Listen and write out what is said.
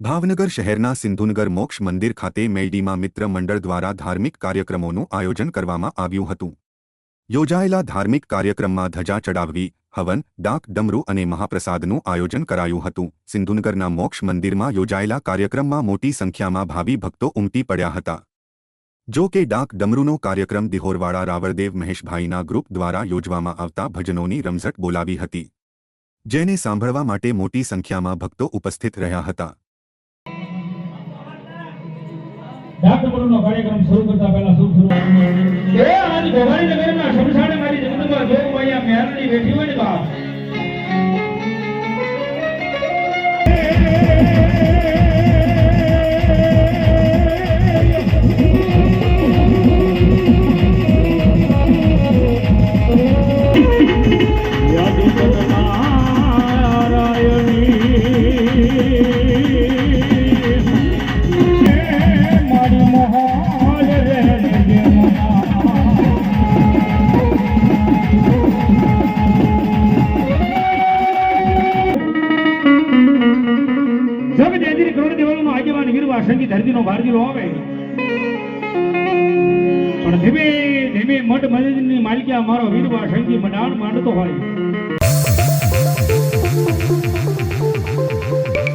ભાવનગર શહેરના સિંધુનગર મોક્ષ મંદિર ખાતે મેલડીમાં મિત્ર મંડળ દ્વારા ધાર્મિક કાર્યક્રમોનું આયોજન કરવામાં આવ્યું હતું. યોજાયેલા ધાર્મિક કાર્યક્રમમાં ધજા ચડાવવી, હવન, ડાક, ડમરૂ અને મહાપ્રસાદનું આયોજન કરાયું હતું. સિંધુનગરના મોક્ષ મંદિરમાં યોજાયેલા કાર્યક્રમમાં મોટી સંખ્યામાં ભાવિ ભક્તો ઉમટી પડ્યા હતા. જો કે ડાક ડમરૂનો કાર્યક્રમ દિહોરવાડા રાવળદેવ મહેશભાઈના ગ્રુપ દ્વારા યોજવામાં આવતા ભજનોની રમઝટ બોલાવી હતી. જેને સાંભળવા માટે મોટી સંખ્યામાં ભક્તો ઉપસ્થિત રહ્યા હતા. ડાકટરનો કાર્યક્રમ શરૂ કરતા પહેલા શુભ શરૂઆત એ આજ ભવાની નગરના શમશાને મારી જગદંબા જોગમાયા મેરણી બેઠી હોય ને બાપ. જગ જયંતિની કરોડ દેવળનો આગેવાન વીરવા સંગીત હરદીનો ભારતીલો આવે. પણ ધીમે ધીમે મઠ મંદિરની માલિકા મારો વીરવા સંગીત મંડાણ માંડતો હોય.